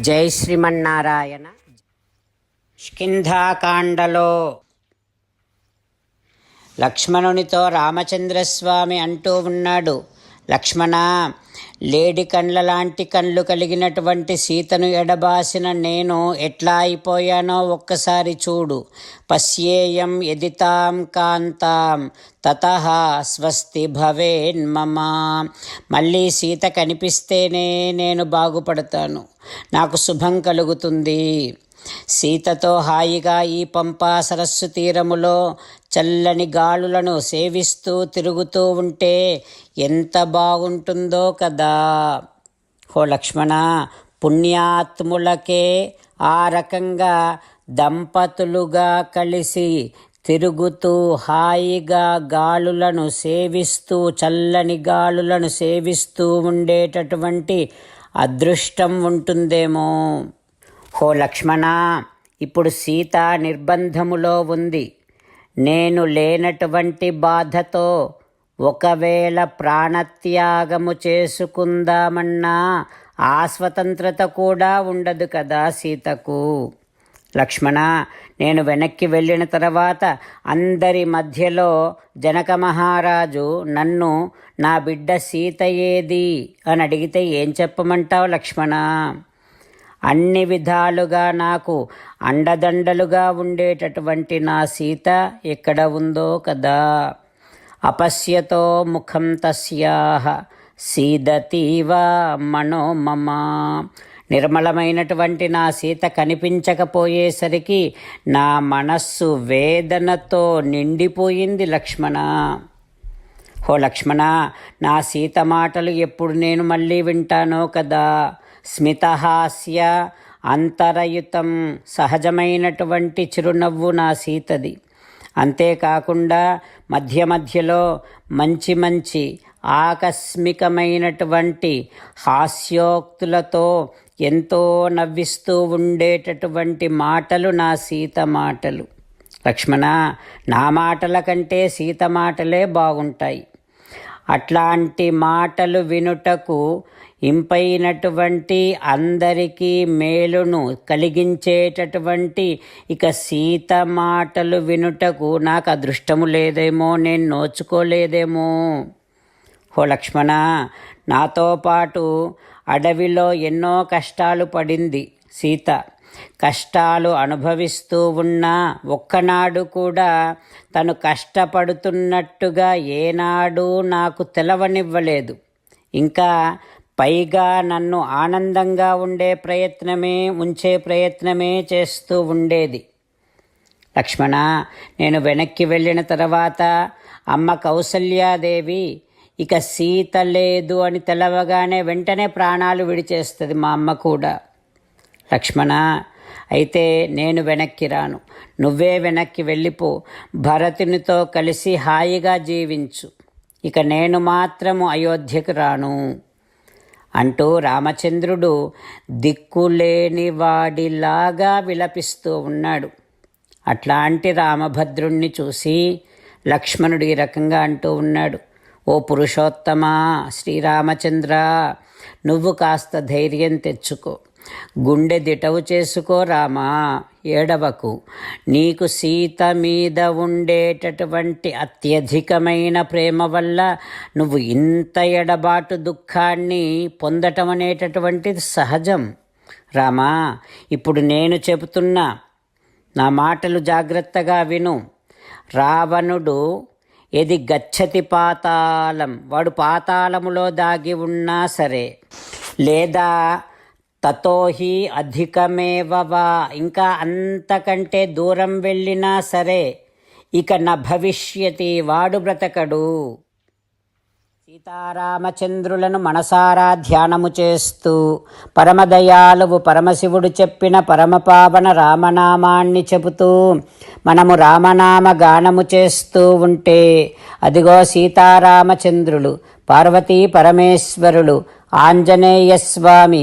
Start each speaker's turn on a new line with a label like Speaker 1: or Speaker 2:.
Speaker 1: జై శ్రీమన్నారాయణ. స్కింధాకాండలో లక్ష్మణునితో రామచంద్రస్వామి అంటూ ఉన్నాడు. లక్ష్మణ లేడి కండ్ల లాంటి కళ్ళు కలిగినటువంటి సీతను ఎడబాసిన నేను ఎట్లా అయిపోయానో ఒక్కసారి చూడు. పశ్యేయం ఎదితాం కాంతాం తత స్వస్తి భవేన్మమ మళ్ళీ సీత కనిపిస్తేనే నేను బాగుపడతాను. నాకు శుభం కలుగుతుంది. సీతతో హాయిగా ఈ పంపా సరస్సు తీరములో చల్లని గాలులను సేవిస్తూ తిరుగుతూ ఉంటే ఎంత బాగుంటుందో కదా. హో లక్ష్మణ పుణ్యాత్ములకే ఆ రకంగా దంపతులుగా కలిసి తిరుగుతూ హాయిగా గాలులను సేవిస్తూ చల్లని గాలులను సేవిస్తూ ఉండేటటువంటి అదృష్టం ఉంటుందేమో. హో లక్ష్మణ ఇప్పుడు సీత నిర్బంధములో ఉంది. నేను లేనటువంటి బాధతో ఒకవేళ ప్రాణత్యాగము చేసుకుందామన్నా ఆ స్వతంత్రత కూడా ఉండదు కదా సీతకు. లక్ష్మణ నేను వెనక్కి వెళ్ళిన తర్వాత అందరి మధ్యలో జనక మహారాజు నన్ను నా బిడ్డ సీత ఏది? అని అడిగితే ఏం చెప్పమంటావు లక్ష్మణ? అన్ని విధాలుగా నాకు అండదండలుగా ఉండేటటువంటి నా సీత ఎక్కడ ఉందో కదా. అపశ్యతో ముఖం తస్యాహ సీదతీవ మనోమమ. నిర్మలమైనటువంటి నా సీత కనిపించకపోయేసరికి నా మనస్సు వేదనతో నిండిపోయింది లక్ష్మణ. హో లక్ష్మణ నా సీత మాటలు ఎప్పుడు నేను మళ్ళీ వింటానో కదా. స్మితహాస్య అంతరయుతం సహజమైనటువంటి చిరునవ్వు నా సీతది. అంతేకాకుండా మధ్య మధ్యలో మంచి మంచి ఆకస్మికమైనటువంటి హాస్యోక్తులతో ఎంతో నవ్విస్తూ ఉండేటటువంటి మాటలు నా సీత మాటలు. లక్ష్మణ నా మాటల కంటే సీత మాటలే బాగుంటాయి. అట్లాంటి మాటలు వినుటకు ఇంపైనటువంటి అందరికీ మేలును కలిగించేటటువంటి ఇక సీత మాటలు వినుటకు నాకు అదృష్టము లేదేమో నేను నోచుకోలేదేమో. హో లక్ష్మణ నాతో పాటు అడవిలో ఎన్నో కష్టాలు పడింది సీత. కష్టాలు అనుభవిస్తూ ఉన్నా ఒక్కనాడు కూడా తను కష్టపడుతున్నట్టుగా ఏనాడు నాకు తెలవనివ్వలేదు. ఇంకా పైగా నన్ను ఆనందంగా ఉండే ప్రయత్నమే ఉంచే ప్రయత్నమే చేస్తూ ఉండేది. లక్ష్మణ నేను వెనక్కి వెళ్ళిన తర్వాత అమ్మ కౌసల్యాదేవి ఇక సీత లేదు అని తెలవగానే వెంటనే ప్రాణాలు విడిచేస్తుంది మా అమ్మ కూడా. లక్ష్మణ అయితే నేను వెనక్కి రాను. నువ్వే వెనక్కి వెళ్ళిపో. భరతునితో కలిసి హాయిగా జీవించు. ఇక నేను మాత్రము అయోధ్యకు రాను. అంటూ రామచంద్రుడు దిక్కులేని వాడిలాగా విలపిస్తూ ఉన్నాడు. అట్లాంటి రామభద్రుణ్ణి చూసి లక్ష్మణుడు ఈ రకంగా అంటూ ఉన్నాడు. ఓ పురుషోత్తమా శ్రీరామచంద్ర నువ్వు కాస్త ధైర్యం తెచ్చుకో. గుండె దిటవు చేసుకో రామా ఏడవకు. నీకు సీత మీద ఉండేటటువంటి అత్యధికమైన ప్రేమ వల్ల నువ్వు ఇంత ఎడబాటు దుఃఖాన్ని పొందటం అనేటటువంటిది సహజం. రామా ఇప్పుడు నేను చెబుతున్నా నా మాటలు జాగ్రత్తగా విను. రావణుడు ఎది గచ్చతి పాతాళం వాడు పాతాళములో దాగి ఉన్నా సరే లేదా తతోహి అధికమేవ వా. ఇంకా అంతకంటే దూరం వెళ్ళినా సరే ఇక న భవిష్యతి వాడు బ్రతకడు. సీతారామచంద్రులను మనసారా ధ్యానము చేస్తూ పరమదయాలువు పరమశివుడు చెప్పిన పరమపావన రామనామాన్ని చెబుతూ మనము రామనామ గానము చేస్తూ ఉంటే అదిగో సీతారామచంద్రులు పార్వతీ పరమేశ్వరులు ఆంజనేయ స్వామి